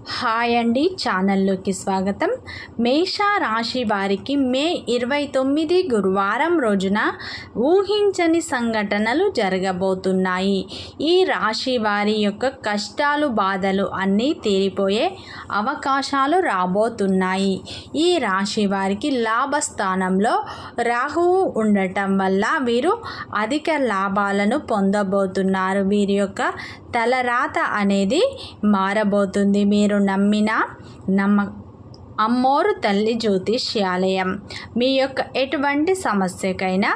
Hi అండి ఛానల్లోకి స్వాగతం. మేష రాశి వారికి మే ఇరవై తొమ్మిది గురువారం రోజున ఊహించని సంఘటనలు జరగబోతున్నాయి. ఈ రాశి వారి యొక్క కష్టాలు బాధలు అన్నీ తీరిపోయే అవకాశాలు రాబోతున్నాయి. ఈ రాశి వారికి లాభస్థానంలో రాహువు ఉండటం వల్ల వీరు అధిక లాభాలను పొందబోతున్నారు. వీరి యొక్క తలరాత అనేది మారబోతుంది. మీరు నమ్మిన నమ్మ అమ్మోరు తల్లి జ్యోతిష్యాలయం. మీ యొక్క ఎటువంటి సమస్యకైనా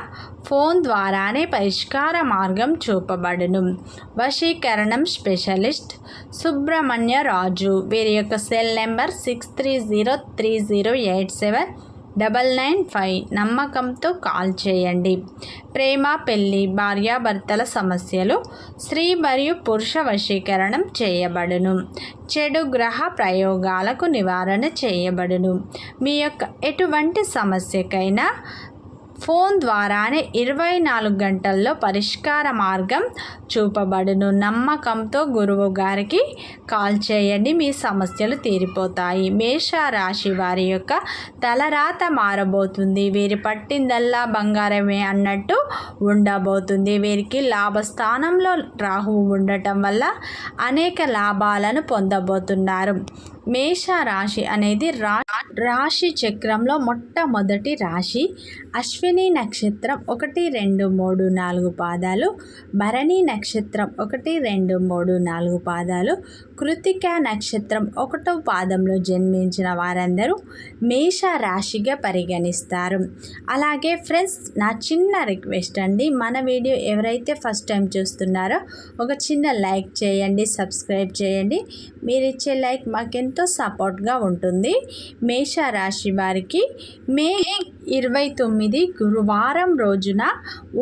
ఫోన్ ద్వారానే పరిష్కార మార్గం చూపబడును. వశీకరణం స్పెషలిస్ట్ సుబ్రహ్మణ్య రాజు. వీరి యొక్క cell number six three zero three zero eight seven double nine five నమ్మకంతో కాల్ చేయండి. ప్రేమ పెళ్ళి భార్యాభర్తల సమస్యలు స్త్రీ మరియు పురుష వశీకరణం చేయబడును. చెడు గ్రహ ప్రయోగాలకు నివారణ చేయబడును. మీ యొక్క ఎటువంటి సమస్యకైనా ఫోన్ ద్వారానే ఇరవై నాలుగు గంటల్లో పరిష్కార మార్గం చూపబడును. నమ్మకంతో గురువు గారికి కాల్ చేయండి మీ సమస్యలు తీరిపోతాయి. మేష రాశి వారి యొక్క తలరాత మారబోతుంది. వీరి పట్టిందల్లా బంగారమే అన్నట్టు ఉండబోతుంది. వీరికి లాభస్థానంలో రాహువు ఉండటం వల్ల అనేక లాభాలను పొందబోతున్నారు. మేష రాశి అనేది రా రాశి చక్రంలో మొట్టమొదటి రాశి. అశ్విని నక్షత్రం ఒకటి రెండు మూడు నాలుగు పాదాలు. భరణి నక్షత్రం ఒకటి రెండు మూడు నాలుగు పాదాలు. కృతిక నక్షత్రం ఒకటో పాదంలో జన్మించిన వారందరూ మేష రాశిగా పరిగణిస్తారు. అలాగే ఫ్రెండ్స్ నా చిన్న రిక్వెస్ట్ అండి మన వీడియో ఎవరైతే ఫస్ట్ టైం చూస్తున్నారో ఒక చిన్న లైక్ చేయండి సబ్స్క్రైబ్ చేయండి. మీరు ఇచ్చే లైక్ మాకెంతో ఎంతో సపోర్ట్గా ఉంటుంది. మేష రాశి వారికి మే ఇరవై తొమ్మిది గురువారం రోజున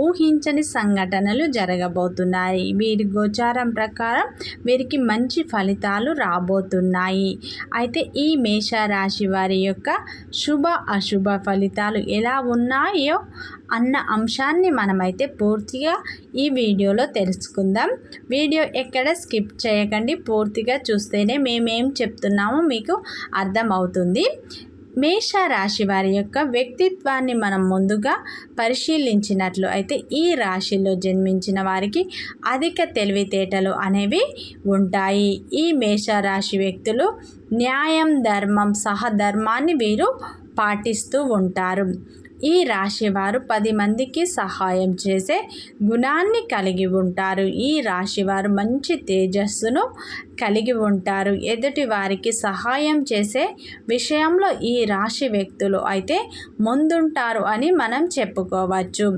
ఊహించని సంఘటనలు జరగబోతున్నాయి. వీరి గోచారం ప్రకారం వీరికి మంచి ఫలితాలు రాబోతున్నాయి. అయితే ఈ మేష రాశి వారి యొక్క శుభ అశుభ ఫలితాలు ఎలా ఉన్నాయో అన్న అంశాన్ని మనమైతే పూర్తిగా ఈ వీడియోలో తెలుసుకుందాం. వీడియో ఎక్కడ స్కిప్ చేయకండి పూర్తిగా చూస్తేనే మేమేం చెప్తున్నామో మీకు అర్థమవుతుంది. మేష రాశి వారి యొక్క వ్యక్తిత్వాన్ని మనం ముందుగా పరిశీలించినట్లు అయితే ఈ రాశిలో జన్మించిన వారికి అధిక తెలివితేటలు అనేవి ఉంటాయి. ఈ మేష రాశి వ్యక్తులు న్యాయం ధర్మం సహధర్మాన్ని వీరు పాటిస్తూ ఉంటారు. ఈ రాశి వారు పది మందికి సహాయం చేసే గుణాన్ని కలిగి ఉంటారు. ఈ రాశి వారు మంచి తేజస్సును కలిగి ఉంటారు. ఎదుటి వారికి సహాయం చేసే విషయంలో ఈ రాశి వ్యక్తులు అయితే ముందుంటారు అని మనం చెప్పుకోవచ్చు.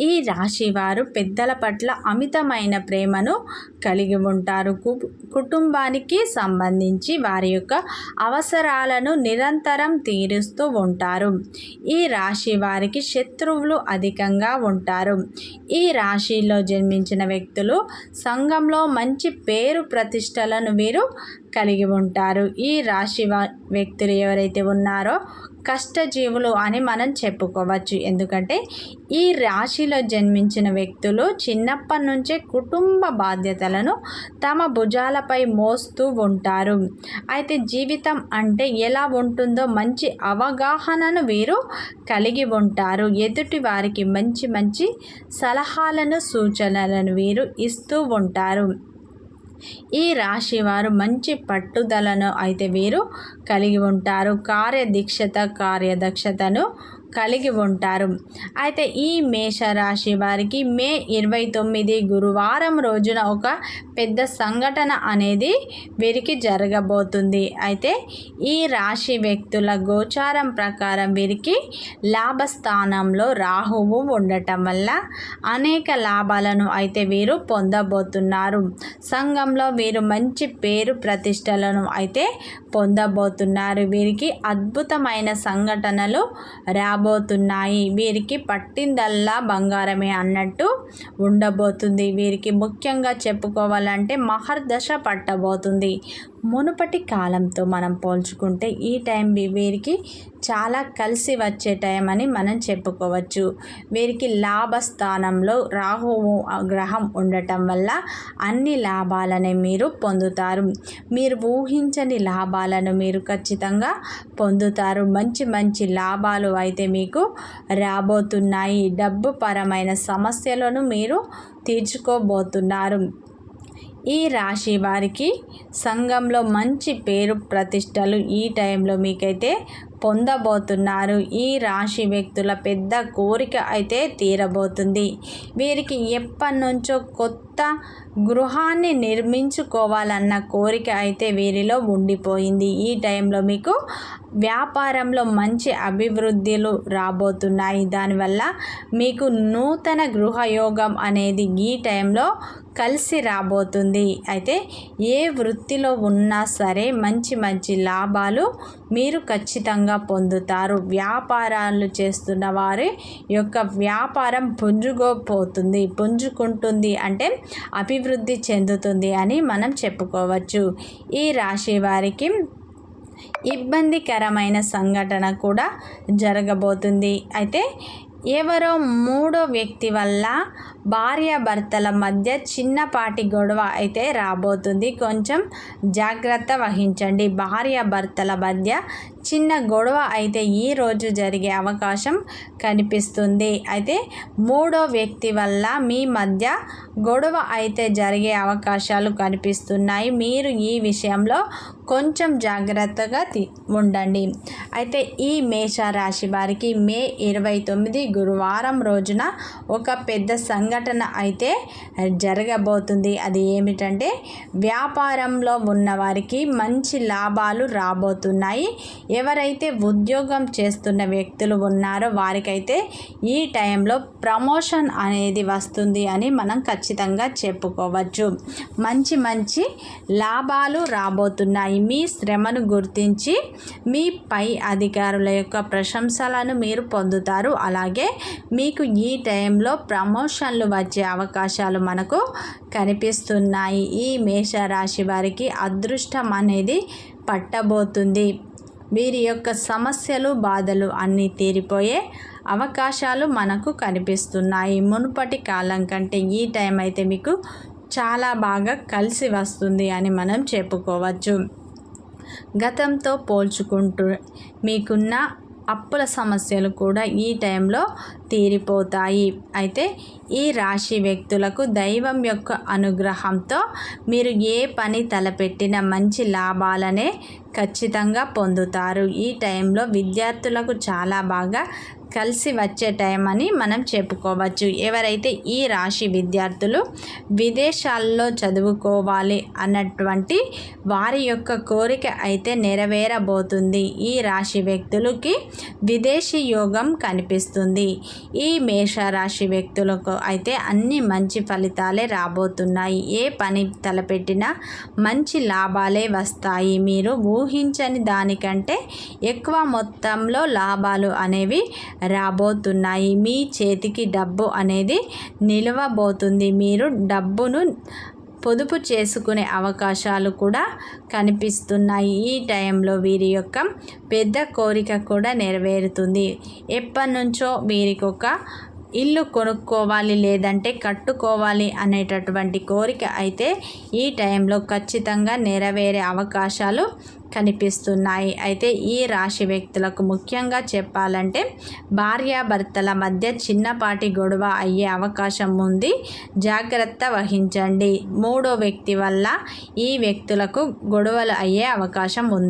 ఈ రాశి వారు పెద్దల పట్ల అమితమైన ప్రేమను కలిగి ఉంటారు. కుటుంబానికి సంబంధించి వారి యొక్క అవసరాలను నిరంతరం తీరుస్తూ ఉంటారు. ఈ రాశి వారికి శత్రువులు అధికంగా ఉంటారు. ఈ రాశిలో జన్మించిన వ్యక్తులు సంఘంలో మంచి పేరు ప్రతిష్టలను వీరు కలిగి ఉంటారు. ఈ రాశి వ్యక్తులు ఎవరైతే ఉన్నారో కష్టజీవులు అని మనం చెప్పుకోవచ్చు. ఎందుకంటే ఈ రాశిలో జన్మించిన వ్యక్తులు చిన్నప్పటి నుంచే కుటుంబ బాధ్యతలను తమ భుజాలపై మోస్తూ ఉంటారు. అయితే జీవితం అంటే ఎలా ఉంటుందో మంచి అవగాహనను వీరు కలిగి ఉంటారు. ఎదుటి వారికి మంచి మంచి సలహాలను సూచనలను వీరు ఇస్తూ ఉంటారు. ఈ రాశి వారు మంచి పట్టుదలను అయితే వీరు కలిగి ఉంటారు. కార్యదీక్షత కార్యదక్షతను కలిగి ఉంటారు. అయితే ఈ మేషరాశి వారికి మే ఇరవై తొమ్మిది గురువారం రోజున ఒక పెద్ద సంఘటన అనేది వీరికి జరగబోతుంది. అయితే ఈ రాశి వ్యక్తుల గోచారం ప్రకారం వీరికి లాభస్థానంలో రాహువు ఉండటం వల్ల అనేక లాభాలను అయితే వీరు పొందబోతున్నారు. సంఘంలో వీరు మంచి పేరు ప్రతిష్టలను అయితే పొందబోతున్నారు. వీరికి అద్భుతమైన సంఘటనలు రా రాబోతున్నాయి. వీరికి పట్టిందల్లా బంగారమే అన్నట్టు ఉండబోతుంది. వీరికి ముఖ్యంగా చెప్పుకోవాలంటే మహర్దశ పట్టబోతుంది. మునుపటి కాలంతో మనం పోల్చుకుంటే ఈ టైం వీరికి చాలా కలిసి వచ్చే టైం అని మనం చెప్పుకోవచ్చు. వీరికి లాభస్థానంలో రాహువు గ్రహం ఉండటం వల్ల అన్ని లాభాలని మీరు పొందుతారు. మీరు ఊహించని లాభాలను మీరు ఖచ్చితంగా పొందుతారు. మంచి మంచి లాభాలు అయితే మీకు రాబోతున్నాయి. డబ్బు పరమైన సమస్యలను మీరు తీర్చుకోబోతున్నారు. ఈ రాశి వారికి సంఘంలో మంచి పేరు ప్రతిష్టలు ఈ టైంలో మీకైతే పొందబోతున్నారు. ఈ రాశి వ్యక్తుల పెద్ద కోరిక అయితే తీరబోతుంది. వీరికి ఎప్పటి నుంచో కొత్త గృహాన్ని నిర్మించుకోవాలన్న కోరిక అయితే వీరిలో ఉండిపోయింది. ఈ టైంలో మీకు వ్యాపారంలో మంచి అభివృద్ధిలు రాబోతున్నాయి. దానివల్ల మీకు నూతన గృహయోగం అనేది ఈ టైంలో కలిసి రాబోతుంది. అయితే ఏ వృత్తిలో ఉన్నా సరే మంచి మంచి లాభాలు మీరు ఖచ్చితంగా పొందుతారు. వ్యాపారాలు చేస్తున్న వారి యొక్క వ్యాపారం పుంజుకోపోతుంది. పుంజుకుంటుంది అంటే అభివృద్ధి చెందుతుంది అని మనం చెప్పుకోవచ్చు. ఈ రాశి వారికి ఇబ్బందికరమైన సంఘటన కూడా జరగబోతుంది. అయితే ఎవరో మూడో వ్యక్తి వల్ల భార్యాభర్తల మధ్య చిన్నపాటి గొడవ అయితే రాబోతుంది. కొంచెం జాగ్రత్త వహించండి. భార్యాభర్తల మధ్య చిన్న గొడవ అయితే ఈరోజు జరిగే అవకాశం కనిపిస్తుంది. అయితే మూడో వ్యక్తి వల్ల మీ మధ్య గొడవ అయితే జరిగే అవకాశాలు కనిపిస్తున్నాయి. మీరు ఈ విషయంలో కొంచెం జాగ్రత్తగా ఉండండి. అయితే ఈ మేష రాశి వారికి మే ఇరవై తొమ్మిది గురువారం రోజున ఒక పెద్ద సంఘటన అయితే జరగబోతుంది. అది ఏమిటంటే వ్యాపారంలో ఉన్న వారికి మంచి లాభాలు రాబోతున్నాయి. ఎవరైతే ఉద్యోగం చేస్తున్న వ్యక్తులు ఉన్నారో వారికైతే ఈ టైంలో ప్రమోషన్ అనేది వస్తుంది అని మనం ఖచ్చితంగా చెప్పుకోవచ్చు. మంచి మంచి లాభాలు రాబోతున్నాయి. మీ శ్రమను గుర్తించి మీ పై అధికారుల యొక్క ప్రశంసలను మీరు పొందుతారు. అలాగే మీకు ఈ టైంలో ప్రమోషన్ ప్రమోషన్లు వచ్చే అవకాశాలు మనకు కనిపిస్తున్నాయి. ఈ మేషరాశి వారికి అదృష్టం అనేది పట్టబోతుంది. వీరి యొక్క సమస్యలు బాధలు అన్నీ తీరిపోయే అవకాశాలు మనకు కనిపిస్తున్నాయి. మునుపటి కాలం కంటే ఈ టైం అయితే మీకు చాలా బాగా కలిసి వస్తుంది అని మనం చెప్పుకోవచ్చు. గతంతో పోల్చుకుంటూ మీకున్న అప్పుల సమస్యలు కూడా ఈ టైంలో తీరిపోతాయి. అయితే ఈ రాశి వ్యక్తులకు దైవం యొక్క అనుగ్రహంతో మీరు ఏ పని తలపెట్టిన మంచి లాభాలనే ఖచ్చితంగా పొందుతారు. ఈ టైంలో విద్యార్థులకు చాలా బాగా కలిసి వచ్చే టైం అని మనం చెప్పుకోవచ్చు. ఎవరైతే ఈ రాశి విద్యార్థులు విదేశాల్లో చదువుకోవాలి అన్నటువంటి వారి యొక్క కోరిక అయితే నెరవేరబోతుంది. ఈ రాశి వ్యక్తులకి విదేశీ యోగం కనిపిస్తుంది. ఈ మేషరాశి వ్యక్తులకు అయితే అన్ని మంచి ఫలితాలే రాబోతున్నాయి. ఏ పని తలపెట్టినా మంచి లాభాలే వస్తాయి. మీరు ఊహించని దానికంటే ఎక్కువ మొత్తంలో లాభాలు అనేవి రాబోతున్నాయి. మీ చేతికి డబ్బు అనేది నిలవబోతుంది. మీరు డబ్బును పొదుపు చేసుకునే అవకాశాలు కూడా కనిపిస్తున్నాయి. ఈ టైంలో వీరి యొక్క పెద్ద కోరిక కూడా నెరవేరుతుంది. ఎప్పటి నుంచో వీరికి ఒక ఇల్లు కొనుక్కోవాలి లేదంటే కట్టుకోవాలి అనేటటువంటి కోరిక అయితే ఈ టైంలో ఖచ్చితంగా నెరవేరే అవకాశాలు కనిపిస్తున్నాయి. అయితే ఈ రాశి వ్యక్తులకు ముఖ్యంగా చెప్పాలంటే భార్యాభర్తల మధ్య చిన్నపాటి గొడవ అయ్యే అవకాశం ఉంది. జాగ్రత్త వహించండి. మూడో వ్యక్తి వల్ల ఈ వ్యక్తులకు గొడవలు అయ్యే అవకాశం ఉంది.